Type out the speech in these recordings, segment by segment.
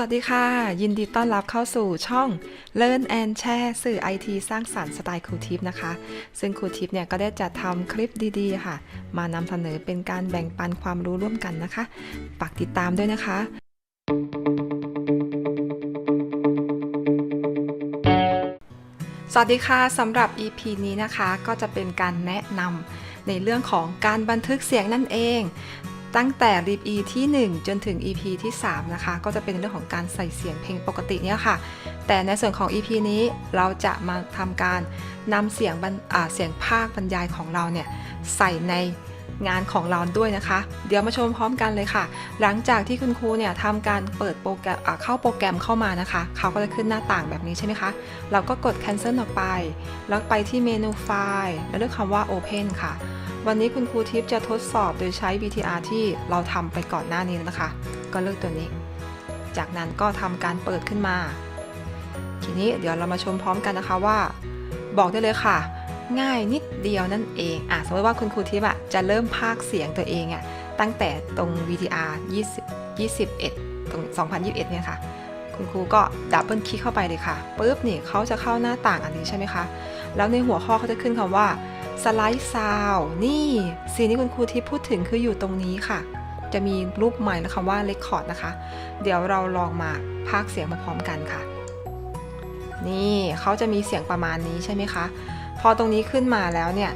วัสดีค่ะ ยินดีต้อนรับเข้าสู่ช่อง Learn and Share สื่อ IT สร้างสรรค์สไตล์ครูทิปนะคะ ซึ่งครูทิปเนี่ยก็ได้จัดทำคลิปดีๆ ค่ะ มานำเสนอเป็นการแบ่งปันความรู้ร่วมกันนะคะฝากติดตามด้วยนะคะ สวัสดีค่ะสำหรับ EP นี้นะคะ ก็จะเป็นการแนะนำในเรื่องของการบันทึกเสียงนั่นเอง ตั้งแต่ RIP E ที่ 1 จนถึง EP ที่ 3 นะคะ ก็จะเป็นเรื่องของการใส่เสียงเพลงปกติเนี่ยค่ะ แต่ในส่วนของ EP นี้เราจะมาทำการนำเสียงบรรอ่าเสียงภาคบรรยายของเราเนี่ยใส่ในงานของเราด้วยนะคะ เดี๋ยวมาชมพร้อมกันเลยค่ะ หลังจากที่คุณครูเนี่ยทำการเปิดโปรแกรมเข้าโปรแกรมเข้ามานะคะ เขาก็จะขึ้นหน้าต่างแบบนี้ใช่ไหมคะ เราก็กด cancel ออกไป แล้วไปที่เมนูไฟล์ แล้วเลือกคำว่า open ค่ะ วันนี้คุณครูทิพย์จะทดสอบโดยใช้ VTR ที่เราทำไปก่อนหน้านี้นะคะ ก็เลือกตัวนี้ จากนั้นก็ทำการเปิดขึ้นมา ทีนี้เดี๋ยวเรามาชมพร้อมกันนะคะว่า บอกได้เลยค่ะ ง่ายนิดเดียวนั่นเองอะสมมติว่าคุณครูทิพย์อะจะเริ่มพากเสียงตัวเองอะตั้งแต่ตรง VTR 20 21ตรง2021 เนี่ยค่ะ คุณครูก็ดับเบิลคลิกเข้าไปเลยค่ะปุ๊บนี่เขาจะเข้าหน้าต่างอันนี้ใช่ไหมคะ แล้วในหัวข้อเขาจะขึ้นคำว่า สไลด์ซาวนี่สิ่งที่คุณครูทิพย์พูดถึงคืออยู่ตรงนี้ค่ะ จะมีรูปใหม่และคำว่า Record นะคะ เดี๋ยวเราลองมาพากเสียงมาพร้อมกันค่ะ นี่เขาจะมีเสียงประมาณนี้ใช่ไหมคะ พอตรงนี้ขึ้นมาแล้วเนี่ย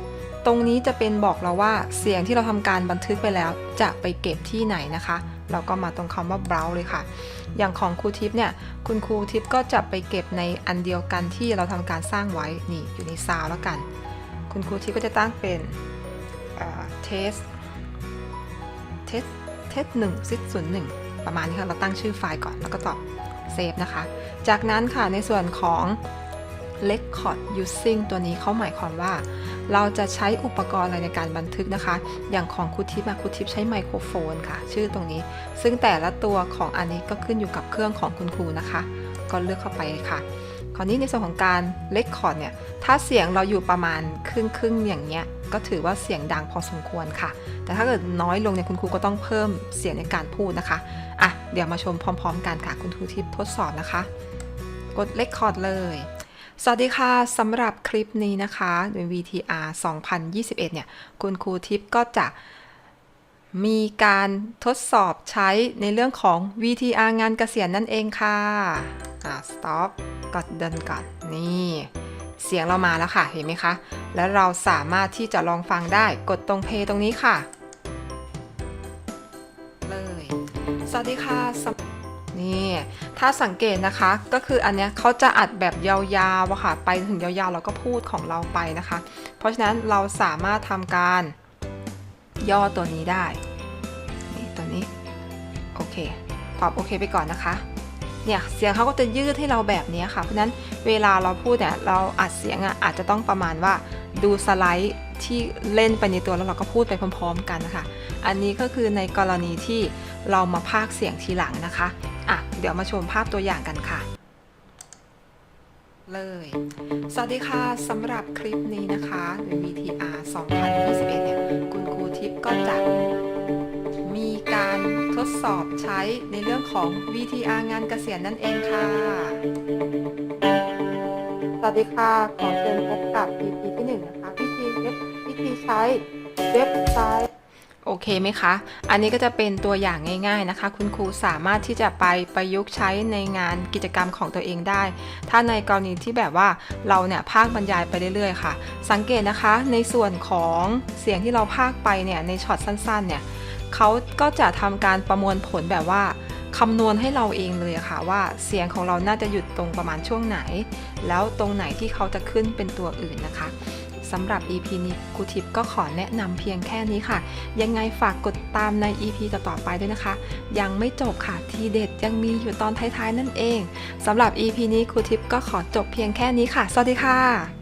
ตรงนี้จะเป็นบอกเราว่าเสียงที่เราทำการบันทึกไปแล้ว จะไปเก็บที่ไหนนะคะ เราก็มาตรงคำว่า browse เลยค่ะ อย่างของครูทิพย์เนี่ย คุณครูทิพย์ก็จะไปเก็บในอันเดียวกันที่เราทำการสร้างไว้ นี่อยู่ในซาวแล้วกัน คุณครูทิพย์ก็จะตั้งเป็นเทสเทสเทสหนึ่งซิศูนย์หนึ่งประมาณนี้ค่ะ เราตั้งชื่อไฟล์ก่อนแล้วก็ตอบเซฟนะคะ จากนั้นค่ะในส่วนของ Record Using ตัวนี้เขาหมายความว่า เราจะใช้อุปกรณ์อะไรในการบันทึกนะคะ อย่างของครูทิพย์อะครูทิพย์ใช้ไมโครโฟนค่ะ ชื่อตรงนี้ ซึ่งแต่ละตัวของอันนี้ก็ขึ้นอยู่กับเครื่องของคุณครูนะคะ ก็เลือกเข้าไปค่ะ คราวนี้ในส่วนของการเลคคอร์ดเนี่ย ถ้าเสียงเราอยู่ประมาณครึ่งครึ่งอย่างเงี้ย ก็ถือว่าเสียงดังพอสมควรค่ะ แต่ถ้าเกิดน้อยลงเนี่ยคุณครูก็ต้องเพิ่มเสียงในการพูดนะคะ อะ เดี๋ยวมาชมพร้อมๆ กันค่ะ คุณครูทิพย์ทดสอบนะคะ กดเลคคอร์ดเลย สวัสดีค่ะสำหรับคลิปนี้นะคะใน VTR 2021 เนี่ย คุณครูทิพย์ก็จะ มีการทดสอบใช้ในเรื่องของ VTR งานเกษียณนั่นเองค่ะอ่า stop กดเดินก่อน นี่ เสียงเรามาแล้วค่ะ เห็นไหมคะ แล้วเราสามารถที่จะลองฟังได้ กดตรงเพลงตรงนี้ค่ะ เลย สวัสดีค่ะ นี่ ถ้าสังเกตนะคะ ก็คืออันเนี้ยเขาจะอัดแบบยาวๆอะค่ะ ไปถึงยาวๆ เราก็พูดของเราไปนะคะ เพราะฉะนั้นเราสามารถทำการย่อตัวนี้ได้ เค ตอบโอเคไปก่อนนะคะ เนี่ยเสียงเขาก็จะยืดให้เราแบบนี้ค่ะ เพราะฉะนั้นเวลาเราพูดเนี่ยเราอัดเสียงอะอาจจะต้องประมาณว่าดูสไลด์ที่เล่นไปในตัวแล้วเราก็พูดไปพร้อม ๆ กันนะคะ อันนี้ก็คือในกรณีที่เรามาพากเสียงทีหลังนะคะ อะ เดี๋ยวมาชมภาพตัวอย่างกันค่ะ เลย สวัสดีค่ะสำหรับคลิปนี้นะคะใน VTR 2021เนี่ยคุณครูทิพย์ก็จะ ดสอบใช้ในเรื่องของ VTR งานเกษียณนั่นเองค่ะ สวัสดีค่ะ ขอเชิญพบกับ EP ที่1นะคะวิธีเว็บวิธีใช้เว็บไซต์โอเคไหมคะ อันนี้ก็จะเป็นตัวอย่างง่าย ๆนะคะ คุณครูสามารถที่จะไปประยุกต์ใช้ในงานกิจกรรมของตัวเองได้ ถ้าในกรณีที่แบบว่าเราเนี่ยภาคบรรยายไปเรื่อยๆค่ะ สังเกตนะคะในส่วนของเสียงที่เราภาคไปเนี่ยในช็อตสั้นๆเนี่ย เขาก็จะทำการประมวลผลแบบว่าคำนวณให้เราเองเลยค่ะว่าเสียงของเราน่าจะหยุดตรงประมาณช่วงไหน แล้วตรงไหนที่เขาจะขึ้นเป็นตัวอื่นนะคะสำหรับ EP นี้ครูทิพย์ก็ขอแนะนำเพียงแค่นี้ค่ะ ยังไงฝากกดตามใน EP ต่อๆไปด้วยนะคะ ยังไม่จบค่ะทีเด็ดยังมีอยู่ตอนท้ายๆนั่นเองสำหรับ EP นี้ครูทิพย์ก็ขอจบเพียงแค่นี้ค่ะ สวัสดีค่ะ